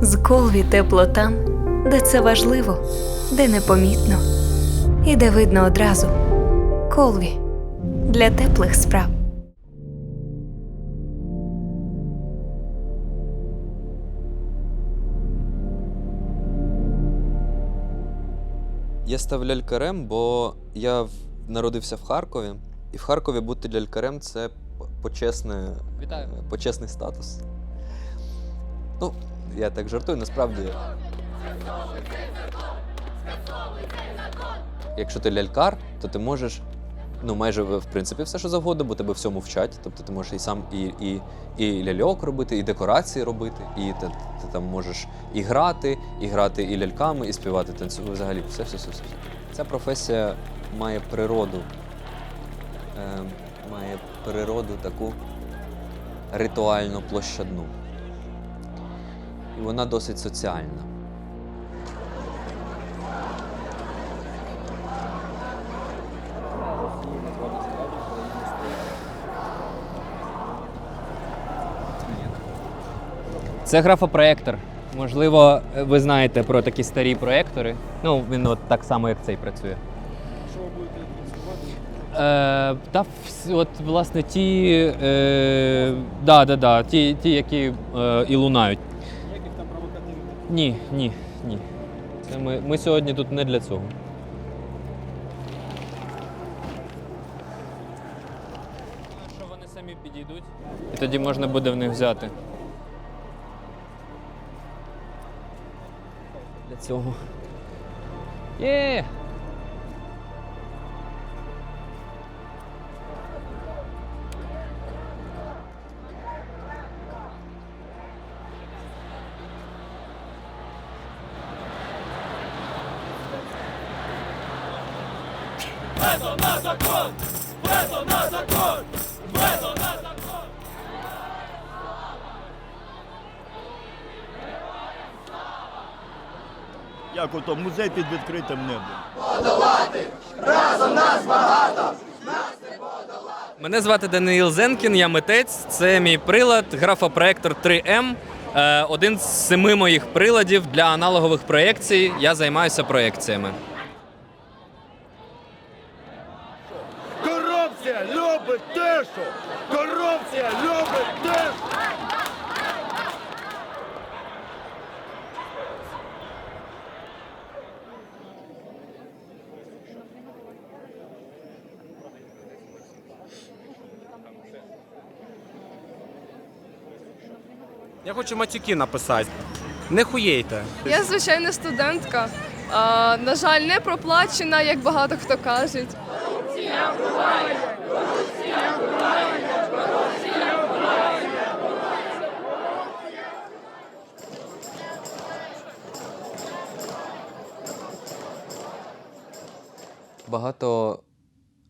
З Колві тепло там, де це важливо, де непомітно і де видно одразу. Колві для теплих справ. Я став лялькарем, бо я народився в Харкові, і в Харкові бути лялькарем це почесне, Вітаю. е, почесний статус. Ну, я так жартую, насправді. Якщо ти лялькар, то ти можеш ну, майже в принципі все, що завгодно, бо тебе всьому вчать. Тобто ти можеш і сам і, і, і ляльок робити, і декорації робити, і ти, ти там можеш і грати, і грати і ляльками, і співати, танцювати. Взагалі, все, все, все, все. Ця професія має природу. Е, має природу таку ритуально площадну. І вона досить соціальна. Це графопроектор. Можливо, ви знаєте про такі старі проектори. Ну, він от так само, як цей працює. Що ви будете транслювати? Е, та от, власне, ті, е, да, да, да, ті, ті, які е, і лунають. Ні, ні, ні. Це ми, ми сьогодні тут не для цього. Що вони самі підійдуть? І тоді можна буде в них взяти. Для цього. Є! Як ото музей під відкритим небом. будувати разом. Нас багато. Мене звати Даниїл Зенкін, я митець. Це мій прилад, графопроектор 3М. Е, Один з семи моїх приладів для аналогових проєкцій. Я займаюся проєкціями. Я хочу матюки написати. Не хуєйте. Я звичайна студентка. А, на жаль, не проплачена, як багато хто кажуть. Багато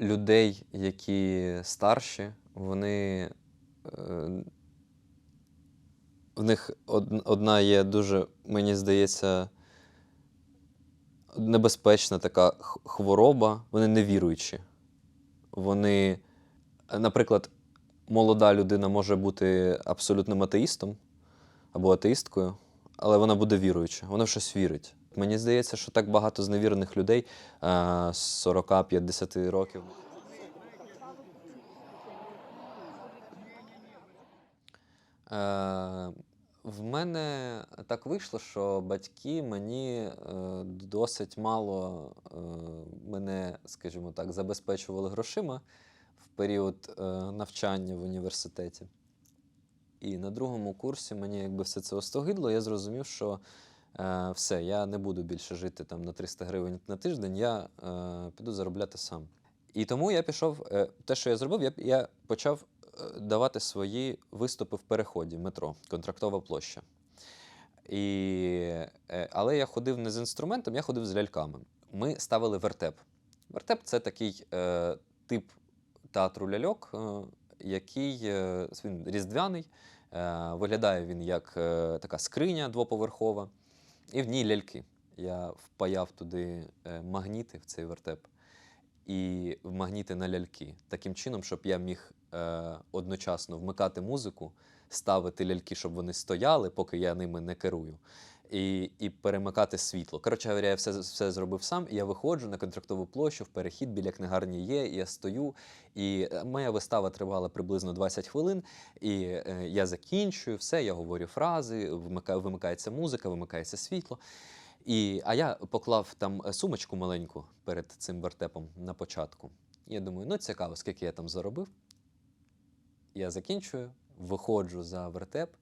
людей, які старші, вони. Е, В них одна є дуже, мені здається, небезпечна така хвороба. Вони невіруючі. Вони, е, наприклад, молода людина може бути абсолютним атеїстом або атеїсткою, але вона буде віруюча, вона в щось вірить. Мені здається, що так багато зневірених людей е, з 40-50 років. В мене так вийшло, що батьки мені е, досить мало е, мене, скажімо так, забезпечували грошима в період е, навчання в університеті. І на другому курсі мені якби все це остогидло, я зрозумів, що все, я не буду більше жити там на 300 гривень на тиждень, я піду заробляти сам. І тому я пішов, те, що я зробив, я, я почав давати свої виступи в переході метро, контрактова площа. І, е, але я ходив не з інструментом, я ходив з ляльками. Ми ставили вертеп. Вертеп це такий е, тип театру ляльок, е, який е, він різдвяний. Е, виглядає він як е, така скриня двоповерхова, і в ній ляльки. Я впаяв туди е, магніти в цей вертеп і магніти на ляльки. Таким чином, щоб я міг е, одночасно вмикати музику, ставити ляльки, щоб вони стояли, поки я ними не керую. І, і перемикати світло. Коротше говоря, я все, все зробив сам, і я виходжу на контрактову площу, в перехід біля книгарні є, і я стою. І е, моя вистава тривала приблизно 20 хвилин, і е, я закінчую все, я говорю фрази, вимикаю, вимикається музика, вимикається світло. І, а я поклав там сумочку маленьку перед цим вертепом на початку. Я думаю, ну цікаво, скільки я там заробив. Я закінчую, виходжу за вертеп.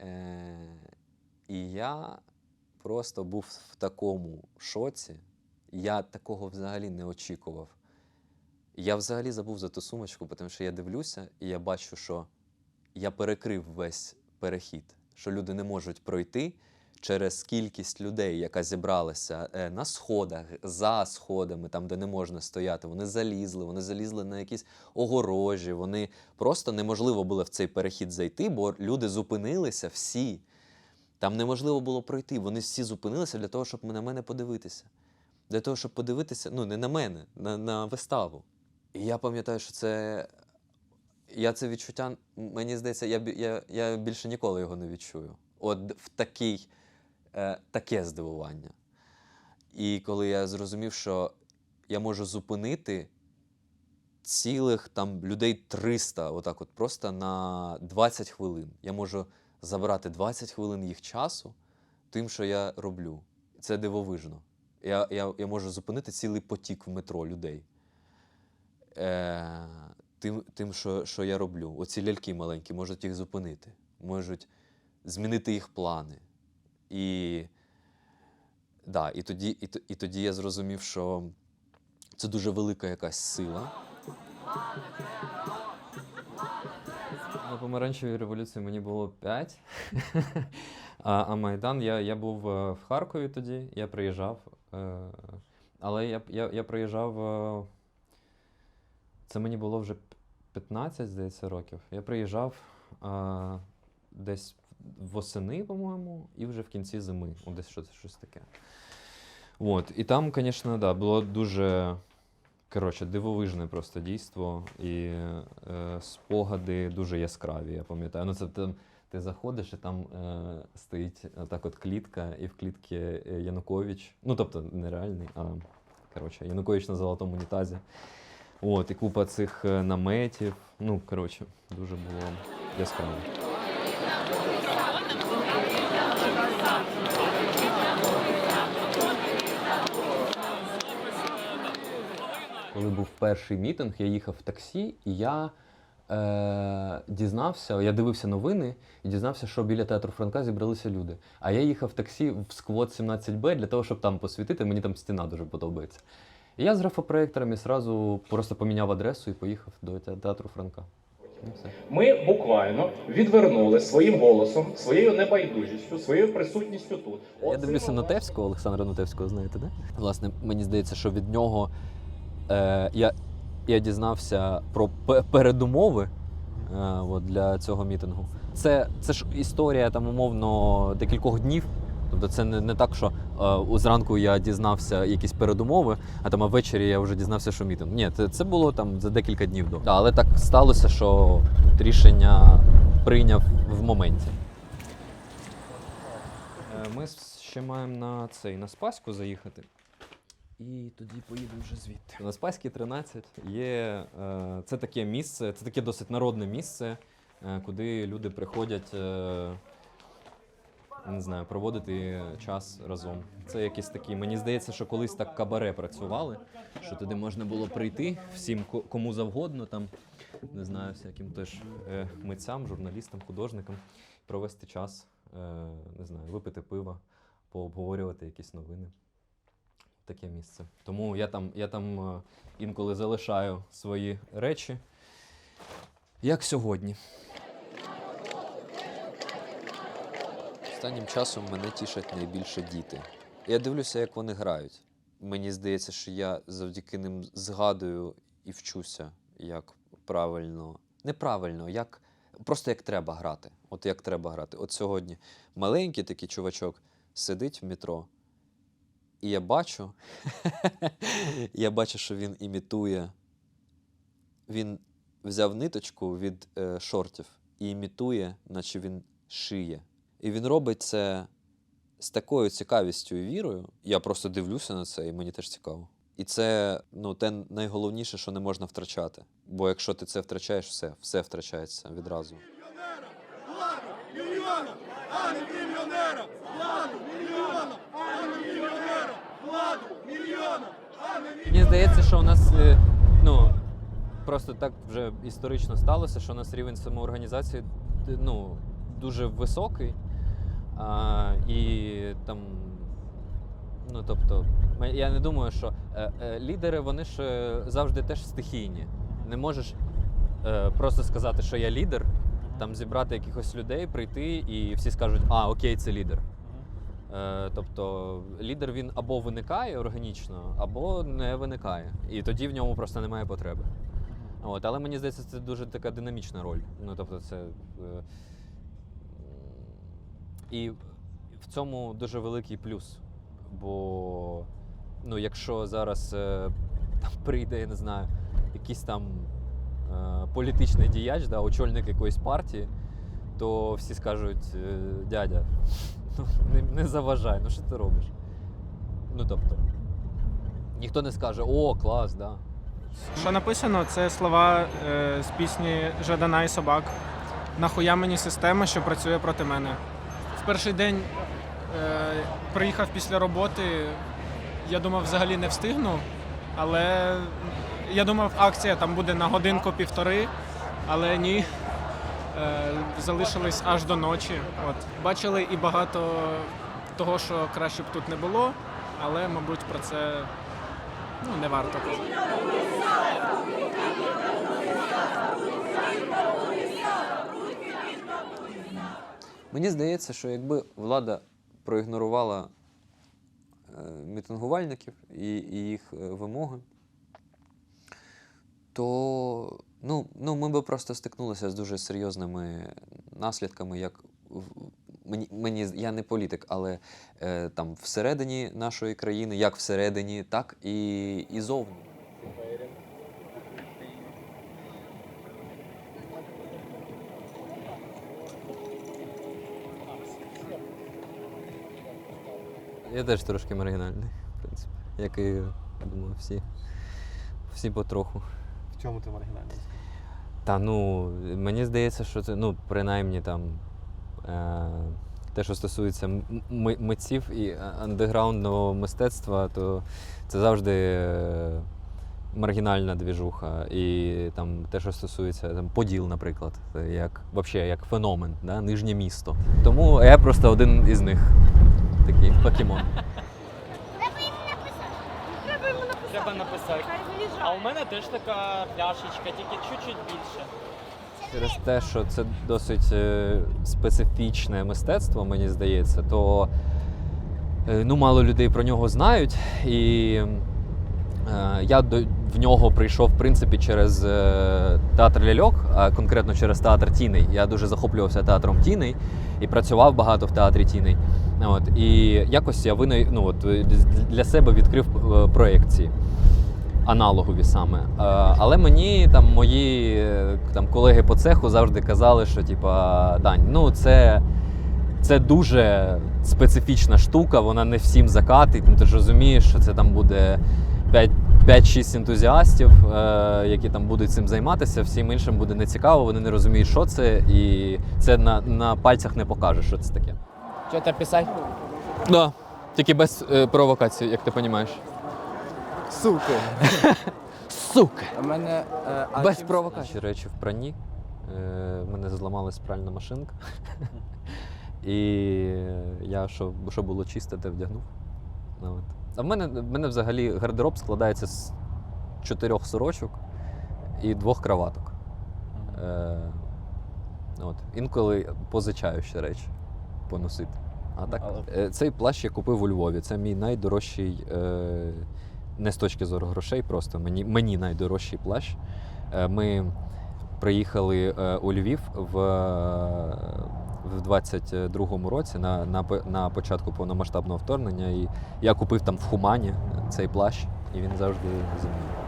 Е- і я просто був в такому шоці. Я такого взагалі не очікував. Я взагалі забув за ту сумочку, тому що я дивлюся, і я бачу, що я перекрив весь перехід, що люди не можуть пройти через кількість людей, яка зібралася е, на сходах, за сходами, там, де не можна стояти. Вони залізли, вони залізли на якісь огорожі. Вони просто неможливо було в цей перехід зайти, бо люди зупинилися всі. Там неможливо було пройти. Вони всі зупинилися для того, щоб на мене подивитися. Для того, щоб подивитися, ну, не на мене, на, на виставу. І я пам'ятаю, що це. Я це відчуття, мені здається, я, я, я більше ніколи його не відчую. От в такий, е, таке здивування. І коли я зрозумів, що я можу зупинити цілих там людей 300, отак от просто на 20 хвилин. Я можу забрати 20 хвилин їх часу тим, що я роблю. Це дивовижно. Я, я, я можу зупинити цілий потік в метро людей. Е, тим, тим що, що я роблю. Оці ляльки маленькі можуть їх зупинити, можуть змінити їх плани. І, да, і, тоді, і, і тоді я зрозумів, що це дуже велика якась сила. На помаранчевій революції мені було 5. а, а Майдан, я, я був е, в Харкові тоді, я приїжджав. Е, але я, я, я приїжджав. е, Це мені було вже 15, здається, років. Я приїжджав десь восени, по-моєму, і вже в кінці зими. Десь щось, щось таке. От. І там, звісно, да, було дуже. Коротше, дивовижне просто дійство, і е, спогади дуже яскраві, я пам'ятаю. Ну, це там, ти заходиш, і там е, стоїть так от клітка, і в клітці е, Янукович. Ну, тобто, не реальний, а коротше, Янукович на золотому унітазі. От, і купа цих е, наметів. Ну, коротше, дуже було яскраво. Коли був перший мітинг, я їхав в таксі, і я е, дізнався, я дивився новини і дізнався, що біля театру Франка зібралися люди. А я їхав в таксі в сквот 17Б для того, щоб там посвітити. Мені там стіна дуже подобається. І я з графопроекторами зразу просто поміняв адресу і поїхав до театру Франка. Все. Ми буквально відвернули своїм голосом, своєю небайдужістю, своєю присутністю тут. Я дивлюся Нотевського, Олександра Нотевського, знаєте, да? Власне, мені здається, що від нього е, я, я дізнався про пе- передумови е, от, для цього мітингу. Це, це ж історія там, умовно, декількох днів. Тобто це не, не так, що е, зранку я дізнався якісь передумови, а там а ввечері я вже дізнався, що мітинг. Ні, це, це було там за декілька днів до. Да, але так сталося, що рішення прийняв в моменті. Е, Ми ще маємо на цей на Спаську заїхати. І тоді поїдемо вже звідти. На Спаській 13 є. Е, це таке місце, це таке досить народне місце, е, куди люди приходять. Е, не знаю, проводити час разом. Це якісь такі. Мені здається, що колись так кабаре працювали, що туди можна було прийти всім кому завгодно, там не знаю, всяким теж е, митцям, журналістам, художникам, провести час, е, не знаю, випити пива, пообговорювати якісь новини. Таке місце. Тому я там, я там е, інколи залишаю свої речі, як сьогодні. Останнім часом мене тішать найбільше діти. Я дивлюся, як вони грають. Мені здається, що я завдяки ним згадую і вчуся, як правильно, неправильно, як просто як треба грати. От як треба грати. От сьогодні маленький такий чувачок сидить в метро, і я бачу, я бачу, що він імітує. Він взяв ниточку від е, шортів і імітує, наче він шиє. І він робить це з такою цікавістю і вірою. Я просто дивлюся на це, і мені теж цікаво. І це ну, те найголовніше, що не можна втрачати. Бо якщо ти це втрачаєш, все, все втрачається відразу. Мені здається, що у нас е, ну, просто так вже історично сталося, що у нас рівень самоорганізації ну, дуже високий. А, і там, ну тобто, я не думаю, що е, е, лідери вони ж е, завжди теж стихійні. Не можеш е, просто сказати, що я лідер, там зібрати якихось людей, прийти, і всі скажуть, а, окей, це лідер. Е, тобто лідер він або виникає органічно, або не виникає. І тоді в ньому просто немає потреби. От, але мені здається, це дуже така динамічна роль. Ну, тобто, це. Е, і в цьому дуже великий плюс. Бо ну, якщо зараз е, там прийде, я не знаю, якийсь там е, політичний діяч, да, очільник якоїсь партії, то всі скажуть: е, дядя, ну, не, не заважай, ну що ти робиш? Ну тобто, ніхто не скаже, о, клас, да. Що написано, це слова е, з пісні Жадана і собак. Нахуя мені система, що працює проти мене. В перший день е, приїхав після роботи. Я думав, взагалі не встигну, але я думав, акція там буде на годинку-півтори, але ні. Е, залишились аж до ночі. От. Бачили і багато того, що краще б тут не було, але, мабуть, про це ну, не варто казати. Мені здається, що якби влада проігнорувала е, мітингувальників і, їх е, вимоги, то ну, ну, ми би просто стикнулися з дуже серйозними наслідками, як мені, мені я не політик, але е, там всередині нашої країни, як всередині, так і, і зовні. Я теж трошки маргінальний, в принципі. Як і, я думаю, всі. Всі потроху. В чому ти маргінальний? Та ну, мені здається, що це, ну, принаймні там. Е, те, що стосується митців і е, андеграундного мистецтва, то це завжди е, маргінальна двіжуха. І там те, що стосується там, поділ, наприклад, як, вообще, як феномен, да? нижнє місто. Тому я просто один із них. Такий покемон. Треба написати. А у мене теж така пляшечка, тільки чуть-чуть більше. Через те, що це досить е, специфічне мистецтво, мені здається, то е, ну, мало людей про нього знають. І е, я до, в нього прийшов, в принципі, через е, театр ляльок, а конкретно через театр Тіней. Я дуже захоплювався театром Тіней і працював багато в театрі Тіней. От, і якось я винай, ну, от, е, для себе відкрив е, проекції аналогові саме. Але мені там мої там, колеги по цеху завжди казали, що типа Дань, ну це, це дуже специфічна штука, вона не всім закатить. Ну ти ж розумієш, що це там буде 5 5-6 ентузіастів, е, які там будуть цим займатися, всім іншим буде нецікаво, вони не розуміють, що це, і це на, на пальцях не покаже, що це таке. Що то писати? Да, тільки без е, провокації, як ти розумієш. Суки. Сука! У мене е, Без провокації. Наші речі в пранні. Е, в мене зламалась пральна машинка. І я, що, що було чисте, те вдягнув. Ну, От. А в мене, в мене взагалі гардероб складається з чотирьох сорочок і двох краваток. Е, от. Інколи позичаю ще речі поносити. А так, е, цей плащ я купив у Львові. Це мій найдорожчий, е, не з точки зору грошей, просто мені, мені найдорожчий плащ. Е, ми приїхали е, у Львів в, в 22-му році на, на, на початку повномасштабного вторгнення. І я купив там в Хумані цей плащ, і він завжди зі мною.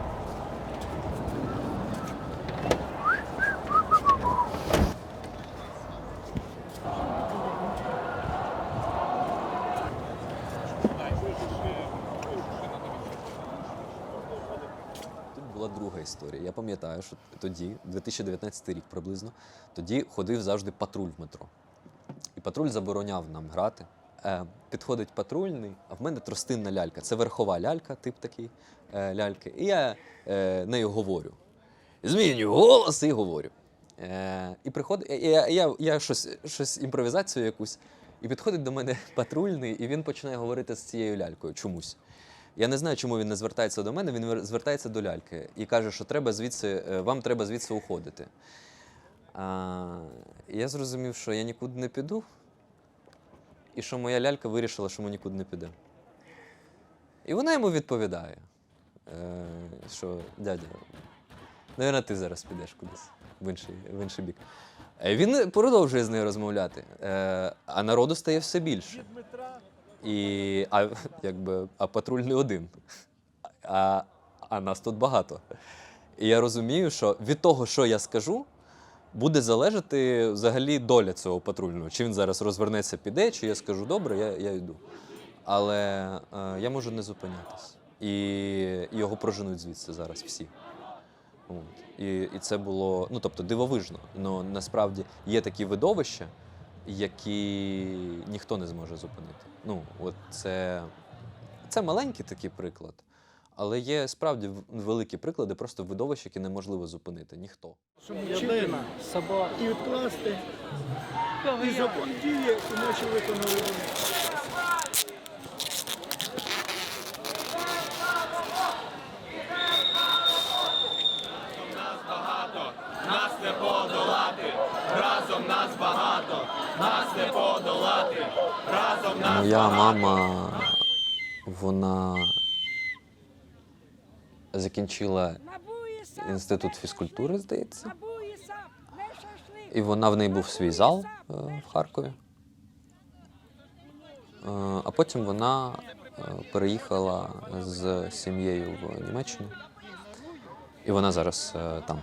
історія. Я пам'ятаю, що тоді, 2019 рік приблизно, тоді ходив завжди патруль в метро. І патруль забороняв нам грати. Е, підходить патрульний, а в мене тростинна лялька. Це верхова лялька, тип такий е, ляльки. І я е, нею говорю. Змінюю голос і говорю. І приходить, я, я, я, я щось, щось імпровізацію якусь, і підходить до мене патрульний, і він починає говорити з цією лялькою чомусь. Я не знаю, чому він не звертається до мене, він звертається до ляльки і каже, що треба звідси, е, вам треба звідси уходити. А, я зрозумів, що я нікуди не піду, і що моя лялька вирішила, що ми нікуди не підемо. І вона йому відповідає, е, що дядя, навірно, ти зараз підеш кудись в інший, в інший бік. Е, Він продовжує з нею розмовляти, а народу стає все більше. І, а, якби, а патруль не один. А, а нас тут багато. І я розумію, що від того, що я скажу, буде залежати взагалі доля цього патрульного. Чи він зараз розвернеться, піде, чи я скажу добре, я, я йду. Але е, я можу не зупинятись. І його проженуть звідси зараз всі. От. І, і це було, ну тобто, дивовижно. Ну насправді є такі видовища, які ніхто не зможе зупинити. Ну, от це, це маленький такий приклад, але є справді великі приклади просто видовищ, які неможливо зупинити. Ніхто. Людина, собака. І вкласти. І закон діє, іначе виконали. Моя мама, вона закінчила інститут фізкультури, здається. І вона в неї був свій зал е, в Харкові. Е, А потім вона е, переїхала з сім'єю в Німеччину. І вона зараз там.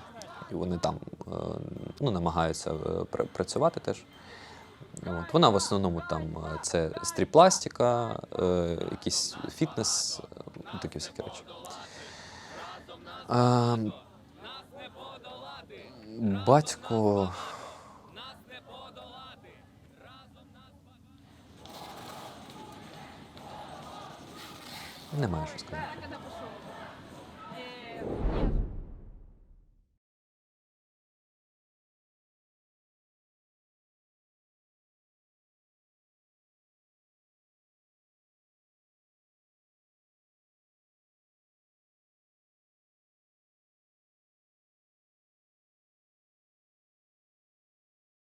І вони там ну, намагаються працювати теж. От. Вона в основному там це стріпластика, якийсь фітнес, такі всякі речі. А, батько. Немає що сказати.